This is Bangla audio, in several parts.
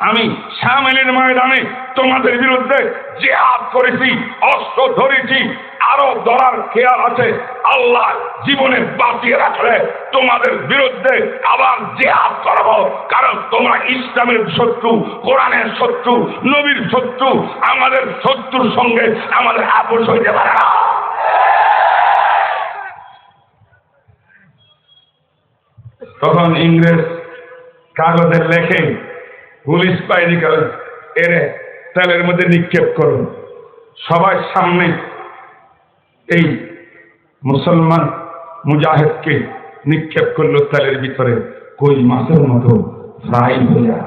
আমি সামিলের ময়দানে তোমাদের বিরুদ্ধে জেহাদ করেছি, অস্ত্র ধরেছি, আরও ধরার খেয়াল আছে, আল্লাহ জীবনে বাঁচিয়ে রাখলে তোমাদের বিরুদ্ধে আবার জেহাদ করব। কারণ তোমরা ইসলামের শত্রু, কোরআনের শত্রু, নবীর শত্রু, আমাদের শত্রুর সঙ্গে আমাদের আপোষ হইতে পারে না। তখন ইংরেজ কাগজে লেখে পুলিশ বাহিনী করে এরে তেলের মধ্যে নিক্ষেপ করুন। সবার সামনে এই মুসলমান মুজাহিদকে নিক্ষেপ করল তেলের ভিতরে। কই মাছের মতো ফ্রাই হইয়া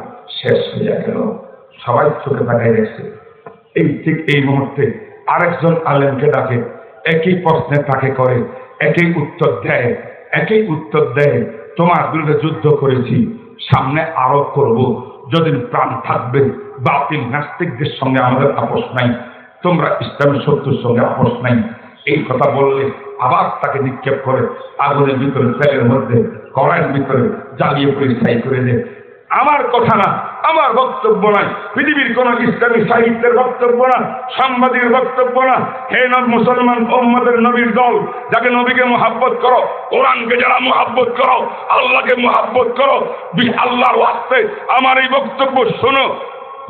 শেষ হইয়া গেল। সবাই চোখে তাকাই গেছে এই ঠিক এই মুহূর্তে আরেকজন আলেমকে ডাকে। একই প্রশ্নে তাকে করে, একই উত্তর দেয়, একই উত্তর দেয়, তোমার বিরুদ্ধে যুদ্ধ করেছি, সামনে আরও করব। যদিন প্রাণ থাকবে বাতিল নাস্তিকদের সঙ্গে আমাদের আপোষ নাই, তোমরা ইসলামের শত্রুর সঙ্গে আপোষ নাই। এই কথা বললে আবার তাকে নিক্ষেপ করে, আগুনের ভিতরে, তেলের মধ্যে, কড়াইয়ের ভিতরে জ্বালিয়ে পরিষ্কার করে দেয়। আমার কথা না আমার বক্তব্য নাই। পৃথিবীর কোন ইসলামী সাহিত্যের বক্তব্য না, সাংবাদিকের বক্তব্য না। হে নব মুসলমান মোহাম্মদের নবীর দল, যাকে নবীকে মোহাব্বত করো, কোরআনকে যারা মোহাব্বত করো, আল্লাহকে মোহাব্বত করো আল্লাহর ওয়াস্তে আমার এই বক্তব্য শোনো,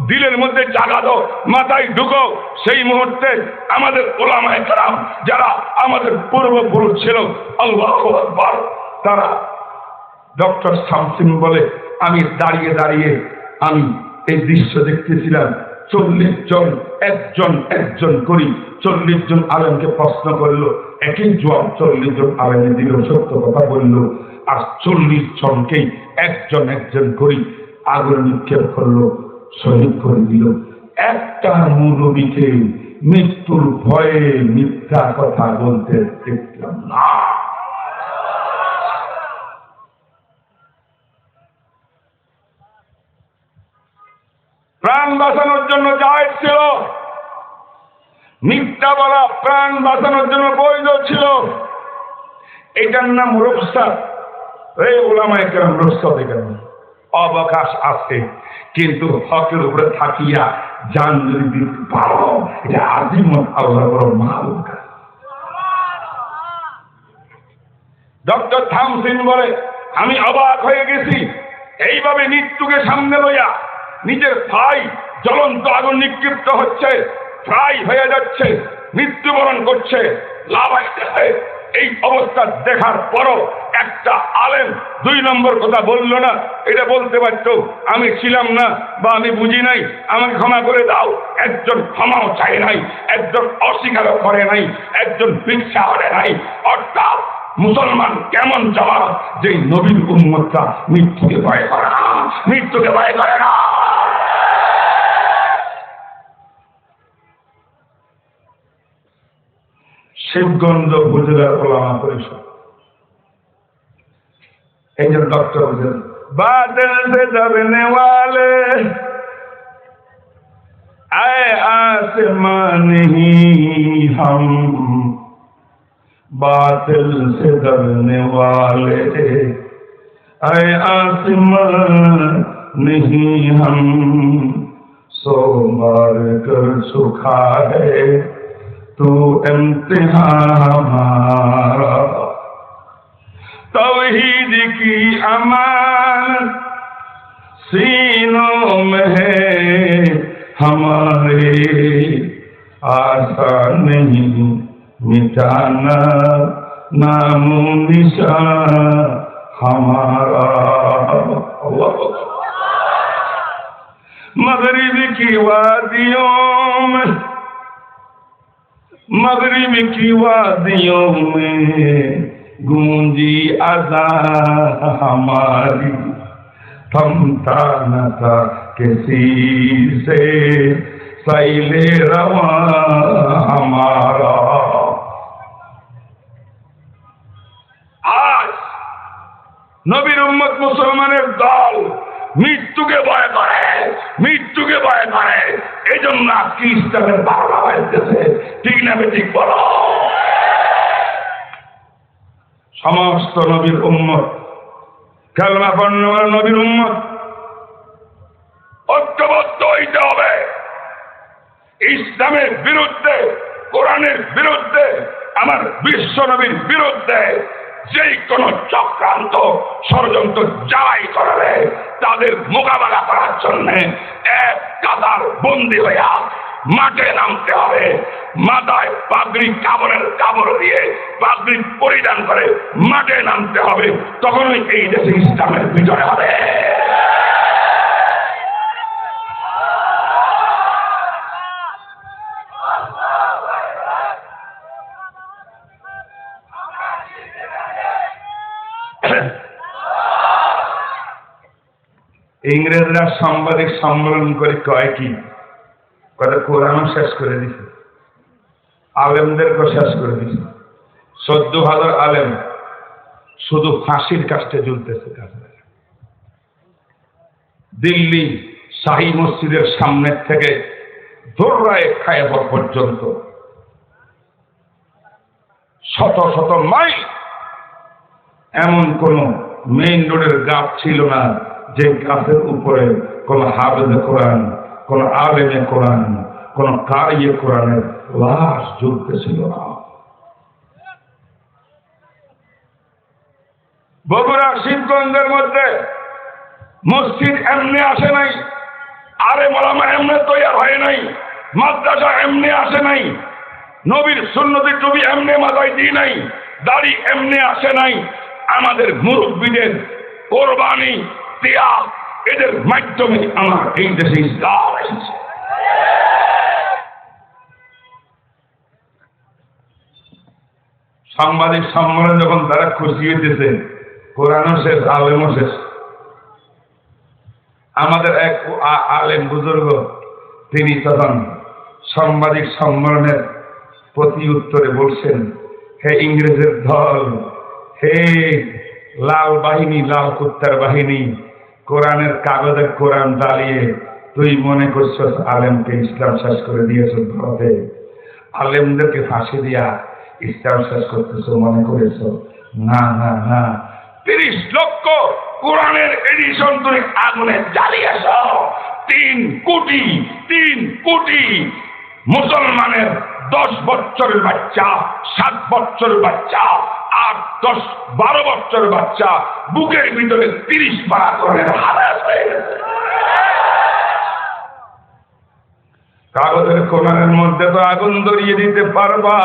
দিলের মধ্যে জাগা দাও, মাথায় ঢুকো সেই মুহূর্তে আমাদের ওলামায় কারাম যারা আমাদের পূর্বপুরুষ ছিল, আল্লাহ তারা ডক্টর শামসিন বলে আমি দাঁড়িয়ে দাঁড়িয়ে আমি এই দৃশ্য দেখতেছিলাম। চল্লিশ জন, একজন একজন করি, চল্লিশ জন আলেমকে প্রশ্ন করল, একই জবাব চল্লিশ জন আলেমে দিল, সত্য কথা বলল। আর চল্লিশ জনকেই একজন একজন করি আগুন নিক্ষেপ করল, শহীদ করে দিল। একটা মৌলবীকে মৃত্যুর ভয়ে মিথ্যা কথা বলতে দেখলাম না। প্রাণ বাঁচানোর জন্য জায়েজ ছিল। মিথ্যা বলা প্রাণ বাঁচানোর জন্য বৈধ ছিল। এটার নাম রূপসা। এই ওলামায় কেন রূপসা কেন অবকাশ আছে, কিন্তু হকের উপরে থাকিয়া জান যদি দিতে পারো, এটা আজিমত আল্লাহ মহাবকাশ ডক্টর থামসিন বলে, আমি অবাক হয়ে গেছি। এইভাবে মৃত্যুকে সামনে লইয়া নিজের ভাই জ্বলন্ত আগুন নিক্ষিপ্ত হচ্ছে ফ্রাই হয়ে যাচ্ছে, মৃত্যুবরণ করছে। এই অবস্থা দেখার পরও একটা আলেম দুই নম্বর কথা বলল না। এটা বলতে পারতো, আমি ছিলাম না বা আমি বুঝি নাই, আমাকে ক্ষমা করে দাও। একজন ক্ষমাও চায় নাই, একজন অস্বীকারও করে নাই, একজন ভিক্ষা করে নাই। অর্থাৎ মুসলমান কেমন জবাব? যে নবীর উন্মতটা মৃত্যুকে ভয় করে না, মৃত্যুকে ভয় করে না। শিবগঞ্জ উপজেলার ওলামা পরিষদ এই যে ডক্টর বলছেন বাদল से दबने वाले आए आसमान ही हम बादल से दबने वाले आए आसमान नहीं हम सो मार कर सुखा है تو امتحان ہمارا توحید کی امان سینوں میں ہے ہمارے آسان نہیں مٹانا نام نشان ہمارا اللہ مغرب کی وادیوں میں مغرب کی وادیوں میں گونجی ادا ہماری۔ تھمتا نہ تھا کسی سے، سیل رواں ہمارا۔ آج نبی امت مسلمان دال মৃত্যুকে ভয় করে, মৃত্যুকে ভয় করে। এই জন্য ইসলামের বারোটা ঠিক না ঠিক বলো? সমস্ত নবীর উম্মত কালমা পণ্য নবীর উম্মত অত্য বুঝাইতে হবে। ইসলামের বিরুদ্ধে, কোরআনের বিরুদ্ধে, আমার বিশ্ব নবীর বিরুদ্ধে যেই কোন চক্রান্ত ষড়যন্ত্র যারাই করাবে তাদের মোকাবেলা করার জন্য এক কাতার বন্দি হইয়া মাঠে নামতে হবে। মাথায় পাগড়ি কাবরের কাবড় দিয়ে পাগড়ি পরিধান করে মাঠে নামতে হবে। তখনই এই দেশে ইসলামের বিজয় হবে। ইংরেজরা সাংবাদিক সম্মেলন করে কয় কি? কথা কোরআনও শেষ করে দিছে। আলেমদেরকেও শেষ করে দিছে। চোদ্দ হাজার আলেম শুধু ফাঁসির ঝুলতেছে কাছে দিল্লি শাহী মসজিদের সামনের থেকে দোররায় খায়াবর পর্যন্ত শত শত মাইল এমন কোন মেইন রোডের গাছ ছিল না। যে গাছের উপরে কোন হাবেদে কোরআন, কোন আলেমে কোরআন, কোন কারিয়ে কোরআনের লাশ ঝুলতেছিল না। বগুড়া, শিবগঞ্জের মধ্যে মসজিদ এমনি আসে নাই, আরে মলামা এমনি তৈরি হয় নাই, মাদ্রাসা এমনি আসে নাই, নবীর সুন্নতি টুবি এমনি মাথায় দিই নাই, দাড়ি এমনি আসে নাই, আমাদের মুরব্বীদের কোরবানি ত্যাগ এদের মাধ্যমে আমার এই দেশে ইসলাম এসেছে। সাংবাদিক সম্মেলনে যখন তারা খুশি হইতেছে কোরআনও শেষ, আলেমও শেষ। আমাদের এক আলেম বুজুর্গ, তিনি তখন সাংবাদিক সম্মেলনের প্রতি উত্তরে বলছেন, হে ইংরেজের দল হে লাল বাহিনী, লাল কুত্তার বাহিনী কোরআনের কাগজে কোরআন দাঁড়িয়ে তুই মনে করছস আলেমকে ইসলাম শেষ করে দিয়েছ ভারতে? আলেমদেরকে ফাঁসি দিয়া ইসলাম শেষ করতেছ, মনে করেছ? না না না। তিরিশ লক্ষ কোরআনের এডিশন তুমি আগুনে জ্বালিয়েছ। তিন কোটি তিন কোটি মুসলমানের দশ বছরের বাচ্চা, সাত বছরের বাচ্চা আট দশ বারো বছরের বাচ্চা বুকের ভিতরে তিরিশ পারা কোরআনের হারাস হয়ে গেছে। কাগজের কোরআনের মধ্যে তো আগুন ধরিয়ে দিতে পারবা।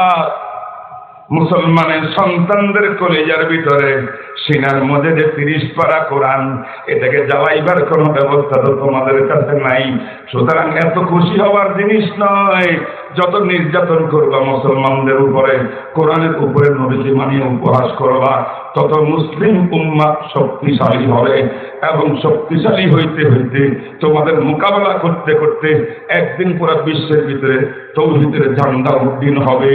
মুসলমানের সন্তানদের কলেজার ভিতরে সিনার মধ্যে যে তিরিশ পারা কোরআন, এটাকে জ্বালাইবার কোনো ব্যবস্থা তো তোমাদের কাছে নাই। সুতরাং এত খুশি হওয়ার জিনিস নয়, যত নির্যাতন করবা মুসলমানদের উপরে, কোরআনের উপরে নবীজি মানিয়ে উপহাস করবা তত মুসলিম উম্মা শক্তিশালী হবে এবং শক্তিশালী হইতে হইতে তোমাদের মোকাবেলা করতে করতে একদিন পুরা বিশ্বের ভিতরে তৌহিদের ঝান্ডা উদ্দিন হবে।